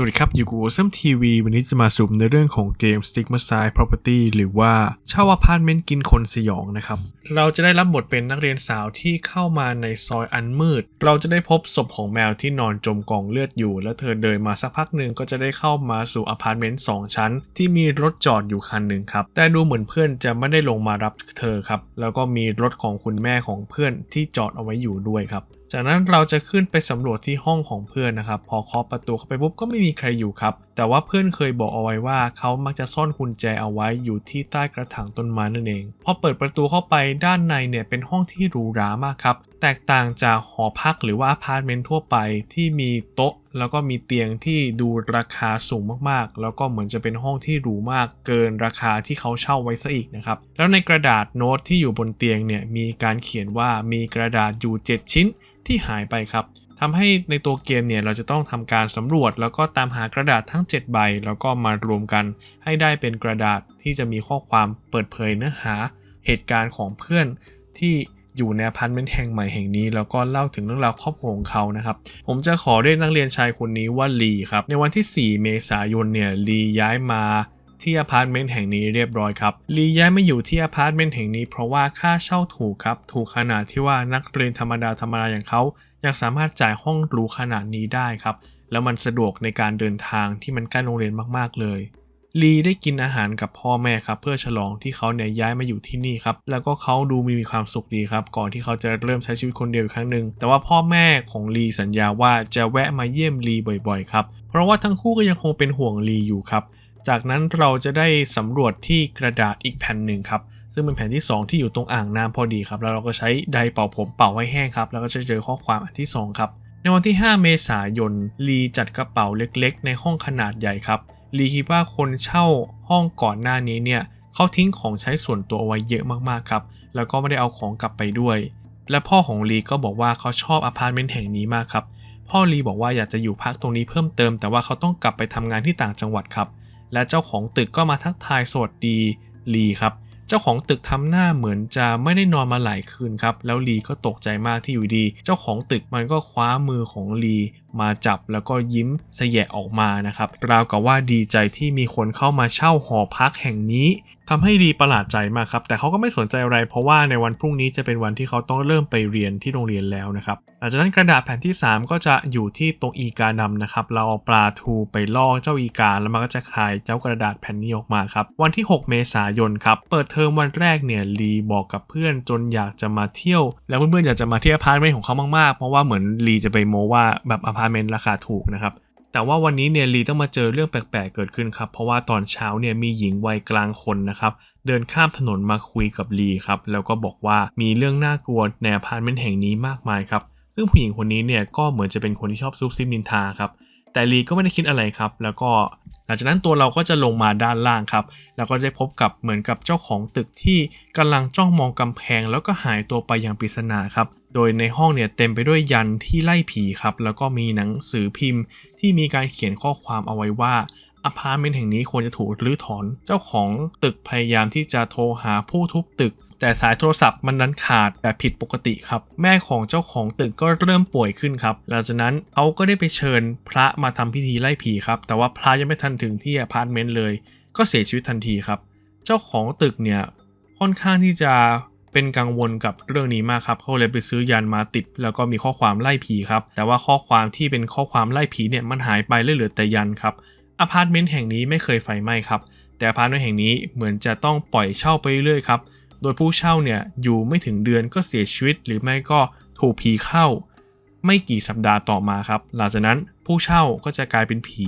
สวัสดีครับ อยู่กับซัมทีวีวันนี้จะมาสรุปในเรื่องของเกม Stigma Side Property หรือว่าเช่าอพาร์ตเมนต์กินคนสยองนะครับ เราจะได้รับบทเป็นนักเรียนสาวที่เข้ามาในซอยอันมืด เราจะได้พบศพของแมวที่นอนจมกองเลือดอยู่ แล้วเธอเดินมาสักพักหนึ่งก็จะได้เข้ามาสู่อพาร์ตเมนต์สองชั้น ที่มีรถจอดอยู่คันหนึ่งครับ แต่ดูเหมือนเพื่อนจะไม่ได้ลงมารับเธอครับ แล้วก็มีรถของคุณแม่ของเพื่อนที่จอดเอาไว้อยู่ด้วยครับ จากนั้นเราจะขึ้นไปสำรวจที่ห้องของเพื่อนนะครับ พอเคาะประตูเข้าไปปุ๊บก็ไม่มีใครอยู่ครับ แต่ว่าเพื่อนเคยบอกเอาไว้ว่าเขามักจะซ่อนกุญแจเอาไว้อยู่ที่ใต้กระถางต้นไม้นั่นเอง พอเปิดประตูเข้าไปด้านในเนี่ยเป็นห้องที่หรูหรามากครับ แตกต่างจากหอพักหรือว่าอพาร์ตเมนต์ทั่วไปที่มีโต๊ะแล้วก็มีเตียงที่ดูราคาสูงมากๆ แล้วก็เหมือนจะเป็นห้องที่หรูมากเกินราคาที่เขาเช่าไว้ซะอีกนะครับ แล้วในกระดาษโน้ตที่อยู่บนเตียงเนี่ยมีการเขียนว่ามีกระดาษอยู่ 7 ชิ้น ที่หายไปครับทำให้ในตัวเกมเนี่ยเราจะต้องทำการสำรวจ แล้วก็ตามหากระดาษทั้ง 7 ใบ แล้วก็มารวมกัน ให้ได้เป็นกระดาษที่จะมีข้อความเปิดเผยเนื้อหาเหตุการณ์ของเพื่อนที่อยู่ในอพาร์ตเมนต์แห่งใหม่แห่งนี้ แล้วก็เล่าถึงเรื่องราวครอบครัวของเขานะครับ ผมจะขอเรียกนักเรียนชายคนนี้ว่าลีครับ ในวันที่ 4 เมษายนเนี่ยลีย้ายมา ที่อพาร์ตเมนต์แห่งนี้เรียบร้อยครับลีย้ายมาอยู่ที่อพาร์ตเมนต์แห่งนี้เพราะว่าค่าเช่าถูกครับ ถูกขนาดที่ว่านักเรียนธรรมดาธรรมดาอย่างเขายังสามารถจ่ายห้องหรูขนาดนี้ได้ครับ แล้วมันสะดวกในการเดินทางที่มันใกล้โรงเรียนมากๆเลยลีได้กินอาหารกับพ่อแม่ครับเพื่อฉลองที่เขาเนี่ยย้ายมาอยู่ที่นี่ครับแล้วก็เขาดูมีความสุขดีครับ ก่อนที่เขาจะเริ่มใช้ชีวิตคนเดียวอีกครั้งหนึ่งแต่ว่าพ่อแม่ของลีสัญญาว่าจะแวะมาเยี่ยมลีบ่อยๆครับเพราะว่าทั้งคู่ก็ยังคงเป็นห่วงลีอยู่ครับ จากนั้นเราจะได้สำรวจที่กระดาษอีกแผ่นหนึ่งครับ ซึ่งเป็นแผ่นที่ 2 ที่อยู่ตรงอ่างน้ำพอดีครับ แล้วเราก็ใช้ไดเป่าผมเป่าให้แห้งครับ แล้วก็จะเจอข้อความอันที่ 2 ครับ ในวันที่ 5 เมษายน ลีจัดกระเป๋าเล็กๆ ในห้องขนาดใหญ่ครับ ลีคิดว่าคนเช่าห้องก่อนหน้านี้เนี่ยเขาทิ้งของใช้ส่วนตัวเอาไว้เยอะมากๆครับ แล้วก็ไม่ได้เอาของกลับไปด้วย และพ่อของลีก็บอกว่าเขาชอบอพาร์ตเมนต์แห่งนี้มากครับ พ่อลีบอกว่าอยากจะอยู่พักตรงนี้เพิ่มเติม แต่ว่าเขาต้องกลับไปทำงานที่ต่างจังหวัดครับ และเจ้าของตึกก็มาทักทายสวัสดีลีครับ เจ้าของตึกทำหน้าเหมือนจะไม่ได้นอนมาหลายคืนครับ แล้วลีก็ตกใจมากที่อยู่ดี เจ้าของตึกมันก็คว้ามือของลีมาจับแล้วก็ยิ้มเสยะออกมานะครับราวกับว่าดีใจที่มีคนเข้ามาเช่าหอพักแห่งนี้ทำให้ลีประหลาดใจมากครับ แต่เขาก็ไม่สนใจอะไร เพราะว่าในวันพรุ่งนี้จะเป็นวันที่เขาต้องเริ่มไปเรียนที่โรงเรียนแล้วนะครับหลังจากนั้นกระดาษแผ่นที่ 3 ก็จะอยู่ที่ตรงอีกาดำนะครับ เราเอาปลาทูไปล่อเจ้าอีกา แล้วมันก็จะคายเจ้ากระดาษแผ่นนี้ออกมาครับ วันที่ 6 เมษายนครับ เปิดเทอมวันแรกเนี่ยลีบอกกับเพื่อนจนอยากจะมาเที่ยว แล้วเพื่อนๆอยากจะมาเที่ยวพาร์ตเมนต์ของเขามากๆ เพราะว่าเหมือนลีจะไปโมว่าแบบอพาร์ตเมนต์ราคาถูกนะครับ แต่ว่าวันนี้เนี่ยลีต้องมาเจอเรื่องแปลกๆเกิดขึ้นครับ เพราะว่าตอนเช้าเนี่ยมีหญิงวัยกลางคนนะครับ เดินข้ามถนนมาคุยกับลีครับ แล้วก็บอกว่ามีเรื่องน่ากลัวในอพาร์ตเมนต์แห่งนี้มากมายครับ ซึ่งผู้หญิงคนนี้เนี่ยก็เหมือนจะเป็นคนที่ชอบซุบซิบนินทาครับแต่ลีก็ไม่ได้คิดอะไรครับ แล้วก็หลังจากนั้นตัวเราก็จะลงมาด้านล่างครับ แล้วก็จะพบกับเหมือนกับเจ้าของตึกที่กำลังจ้องมองกำแพง แล้วก็หายตัวไปอย่างปริศนาครับ โดยในห้องเนี่ยเต็มไปด้วยยันที่ไล่ผีครับ แล้วก็มีหนังสือพิมพ์ ที่มีการเขียนข้อความเอาไว้ว่าอพาร์ตเมนต์แห่งนี้ควรจะถูกรื้อถอน เจ้าของตึกพยายามที่จะโทรหาผู้ทุบตึก แต่สายโทรศัพท์มันนั้นขาดแบบผิดปกติครับ แม่ของเจ้าของตึกก็เริ่มป่วยขึ้นครับ หลังจากนั้นเขาก็ได้ไปเชิญพระมาทำพิธีไล่ผีครับ แต่ว่าพระยังไม่ทันถึงที่อพาร์ตเมนต์เลย ก็เสียชีวิตทันทีครับ เจ้าของตึกเนี่ยค่อนข้างที่จะ เป็นกังวลกับเรื่องนี้มากครับเขาเลยไปซื้อยันมาติด แล้วก็มีข้อความไล่ผีครับ แต่ว่าข้อความที่เป็นข้อความไล่ผีเนี่ยมันหายไปเลยเหลือแต่ยันครับอพาร์ตเมนต์แห่งนี้ไม่เคยไฟไหม้ครับ แต่อพาร์ตเมนต์แห่งนี้เหมือนจะต้องปล่อยเช่าไปเรื่อยๆครับโดยผู้เช่าเนี่ยอยู่ไม่ถึงเดือนก็เสียชีวิต หรือไม่ก็ถูกผีเข้า ไม่กี่สัปดาห์ต่อมาครับ หลังจากนั้นผู้เช่าก็จะกลายเป็นผี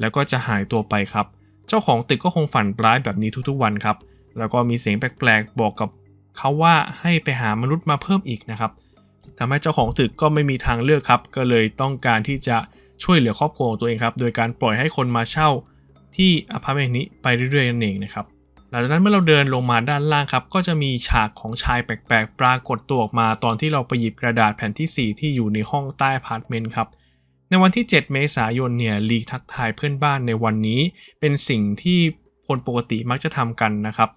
แล้วก็จะหายตัวไปครับ เจ้าของตึกก็คงฝันร้ายแบบนี้ทุกๆวันครับ แล้วก็มีเสียงแปลกๆบอกกับ เขาว่าให้ไปหามนุษย์มาเพิ่มอีกนะครับทำให้เจ้าของตึกก็ไม่มีทางเลือกครับ ก็เลยต้องการที่จะช่วยเหลือครอบครัวของตัวเองครับ โดยการปล่อยให้คนมาเช่าที่อพาร์ตเมนต์นี้ไปเรื่อยๆนั่นเองนะครับ หลังจากนั้นเมื่อเราเดินลงมาด้านล่างครับ ก็จะมีฉากของชายแปลกๆ ปรากฏตัวออกมาตอนที่เราไปหยิบกระดาษแผ่นที่ 4 ที่อยู่ในห้องใต้อพาร์ตเมนต์ครับ ในวันที่ 7 เมษายนเนี่ยลีทักทายเพื่อนบ้านในวันนี้ เป็นสิ่งที่คนปกติมักจะทำกันนะครับ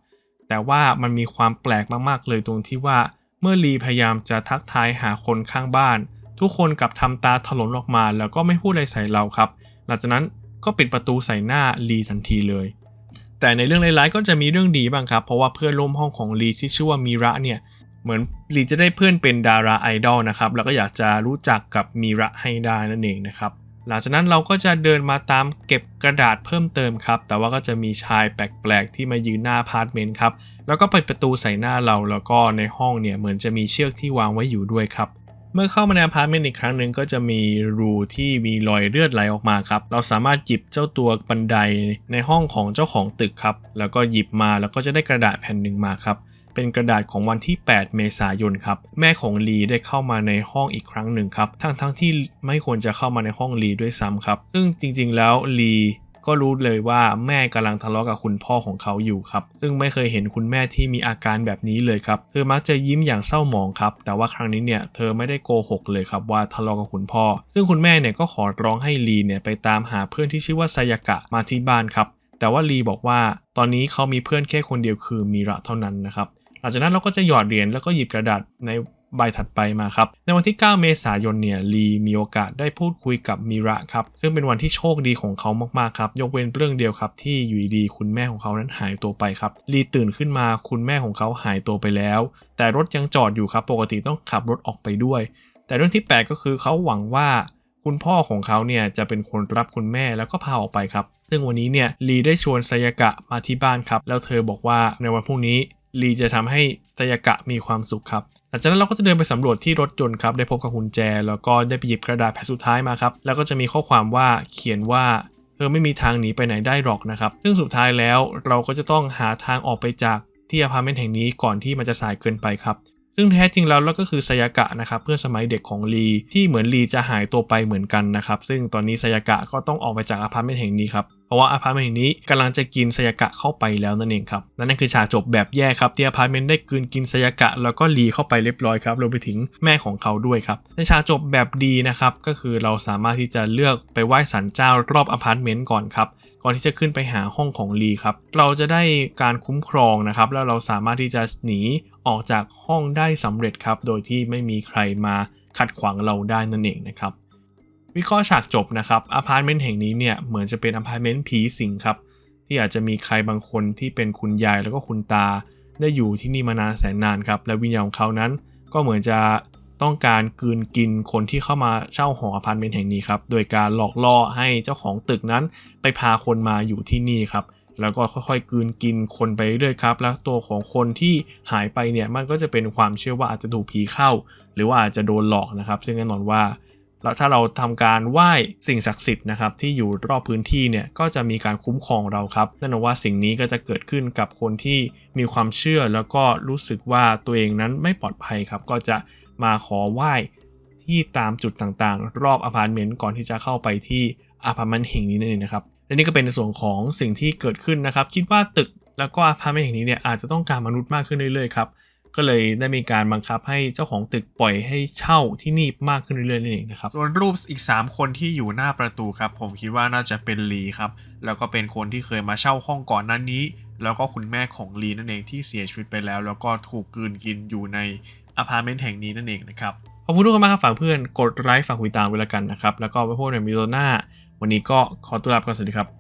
แต่ว่ามันมีความแปลกมากๆ เลยตรงที่ว่า เมื่อลีพยายามจะทักทายหาคนข้างบ้าน ทุกคนกลับทำตาถลนออกมา แล้วก็ไม่พูดอะไรใส่เราครับ หลังจากนั้นก็ปิดประตูใส่หน้าลีทันทีเลย แต่ในเรื่องร้ายๆก็จะมีเรื่องดีบ้างครับ เพราะว่าเพื่อนร่วมห้องของลีที่ชื่อว่ามีระเนี่ยเหมือนลีจะได้เพื่อนเป็นดาราไอดอลนะครับแล้วก็อยากจะรู้จักกับมีระให้ได้นั่นเองนะครับ หลังจากนั้นเราก็จะเดินมาตามเก็บกระดาษเพิ่มเติมครับ แต่ว่าก็จะมีชายแปลกๆที่มายืนหน้าพาร์ตเมนต์ครับ แล้วก็เปิดประตูใส่หน้าเรา แล้วก็ในห้องเนี่ยเหมือนจะมีเชือกที่วางไว้อยู่ด้วยครับ เมื่อเข้ามาในอพาร์ตเมนต์อีกครั้งหนึ่งก็จะมีรูที่มีรอยเลือดไหลออกมาครับ เราสามารถหยิบเจ้าตัวบันไดในห้องของเจ้าของตึกครับ แล้วก็หยิบมาแล้วก็จะได้กระดาษแผ่นหนึ่งมาครับ เป็นกระดาษของวันที่ 8 เมษายนครับ แม่ของลีได้เข้ามาในห้องอีกครั้งหนึ่งครับ ทั้งทั้งที่ไม่ควรจะเข้ามาในห้องลีด้วยซ้ำครับ ซึ่งจริงๆ แล้วลีก็รู้เลยว่าแม่กำลังทะเลาะกับคุณพ่อของเขาอยู่ครับ ซึ่งไม่เคยเห็นคุณแม่ที่มีอาการแบบนี้เลยครับ เธอมักจะยิ้มอย่างเศร้าหมองครับ แต่ว่าครั้งนี้เนี่ยเธอไม่ได้โกหกเลยครับว่าทะเลาะกับคุณพ่อ ซึ่งคุณแม่เนี่ยก็ขอร้องให้ลีเนี่ยไปตามหาเพื่อนที่ชื่อว่าไซยากะมาที่บ้านครับ แต่ว่าลีบอกว่าตอนนี้เขามีเพื่อนแค่คนเดียวคือมีระเท่านั้นนะครับ หลังจากนั้นเราก็จะหยอดเหรียญแล้วก็หยิบกระดาษในใบถัดไปมาครับ ในวันที่ 9 เมษายนเนี่ยลีมีโอกาสได้พูดคุยกับมิระครับ ซึ่งเป็นวันที่โชคดีของเขามากๆครับ ยกเว้นเรื่องเดียวครับที่อยู่ดีๆคุณแม่ของเขานั้นหายตัวไปครับลีตื่นขึ้นมาคุณแม่ของเขาหายตัวไปแล้ว แต่รถยังจอดอยู่ครับ ปกติต้องขับรถออกไปด้วย แต่เรื่องที่แปลกก็คือเขาหวังว่าคุณพ่อของเขาเนี่ยจะเป็นคนรับคุณแม่แล้วก็พาออกไปครับ ซึ่งวันนี้เนี่ยลีได้ชวนไซยากะมาที่บ้านครับ แล้วเธอบอกว่าในวันพรุ่งนี้ ลีจะทำให้ไซยากะมีความสุขครับหลังจากนั้นเราก็จะเดินไปสำรวจที่รถยนต์ครับ ได้พบกับกุญแจ แล้วก็ได้ไปหยิบกระดาษแผ่นสุดท้ายมาครับ แล้วก็จะมีข้อความว่าเขียนว่าเธอไม่มีทางหนีไปไหนได้หรอกนะครับ ซึ่งสุดท้ายแล้วเราก็จะต้องหาทางออกไปจากที่อพาร์ตเมนต์แห่งนี้ก่อนที่มันจะสายเกินไปครับ ซึ่งแท้จริงแล้วเราก็คือไซยากะนะครับเพื่อนสมัยเด็กของลีที่เหมือนลีจะหายตัวไปเหมือนกันนะครับซึ่งตอนนี้ไซยากะก็ต้องออกไปจากอพาร์ตเมนต์แห่งนี้ครับเพราะว่าอพาร์ตเมนต์แห่งนี้กำลังจะกินไซยากะเข้าไปแล้วนั่นเองครับนั่นคือฉากจบแบบแย่ครับที่อพาร์ตเมนต์ได้กลืนกินไซยากะ แล้วก็ลีเข้าไปเรียบร้อยครับรวมไปถึงแม่ของเขาด้วยครับในฉากจบแบบดีนะครับก็คือเราสามารถที่จะเลือกไปไหว้ศาลเจ้ารอบอพาร์ตเมนต์ก่อนครับก่อนที่จะขึ้นไปหาห้องของลีครับ เราจะได้การคุ้มครองนะครับ แล้วเราสามารถที่จะหนี ออกจากห้องได้สำเร็จครับ โดยที่ไม่มีใครมาขัดขวางเราได้นั่นเองนะครับ วิเคราะห์ฉากจบนะครับอพาร์ตเมนต์แห่งนี้เนี่ยเหมือนจะเป็นอพาร์ตเมนต์ผีสิงครับ ที่อาจจะมีใครบางคนที่เป็นคุณยายแล้วก็คุณตา ได้อยู่ที่นี่มานานแสนนานครับ และวิญญาณของเขานั้นก็เหมือนจะต้องการกืนกินคนที่เข้ามาเช่าหออพาร์ตเมนต์แห่งนี้ครับ โดยการหลอกล่อให้เจ้าของตึกนั้นไปพาคนมาอยู่ที่นี่ครับ แล้วก็ค่อยๆกืนกินคนไปเรื่อยครับ แล้วตัวของคนที่หายไปเนี่ยมันก็จะเป็นความเชื่อว่าอาจจะถูกผีเข้า หรือว่าอาจจะโดนหลอกนะครับ ซึ่งแน่นอนว่าแล้วถ้าเราทำการไหว้สิ่งศักดิ์สิทธิ์นะครับที่อยู่รอบพื้นที่เนี่ยก็จะมีการคุ้มครองเราครับแน่นอนว่าสิ่งนี้ก็จะเกิดขึ้นกับคนที่มีความเชื่อแล้วก็รู้สึกว่าตัวเองนั้นไม่ปลอดภัยครับก็จะมาขอไหว้ที่ตามจุดต่างๆ รอบอพาร์ตเมนต์ก่อนที่จะเข้าไปที่อพาร์ตเมนต์แห่งนี้นั่นเองนะครับ และนี่ก็เป็นในส่วนของสิ่งที่เกิดขึ้นนะครับ คิดว่าตึกแล้วก็อพาร์ตเมนต์แห่งนี้เนี่ยอาจจะต้องการมนุษย์มากขึ้นเรื่อยๆครับก็เลยได้มีการบังคับให้เจ้าของตึกปล่อยให้เช่าที่นี่มากขึ้นเรื่อยๆนั่นเองนะครับ ส่วนรูปอีก 3 คนที่อยู่หน้าประตูครับ ผมคิดว่าน่าจะเป็นลีครับ แล้วก็เป็นคนที่เคยมาเช่าห้องก่อนหนั้นนี้ แล้วก็คุณแม่ของลีนั่นเองที่เสียชีวิตไปแล้ว แล้วก็ถูกกืนกินอยู่ในอพาร์ตเมนต์แห่งนี้นั่นเองนะครับ ขอบคุณทุกคนมากครับฝากเพื่อนกดไลค์ฝากคุยตามไว้แล้วกันนะครับ แล้วก็ไว้พบกันในวิดีโอหน้า วันนี้ก็ขอตัวลาไปก่อนสวัสดีครับ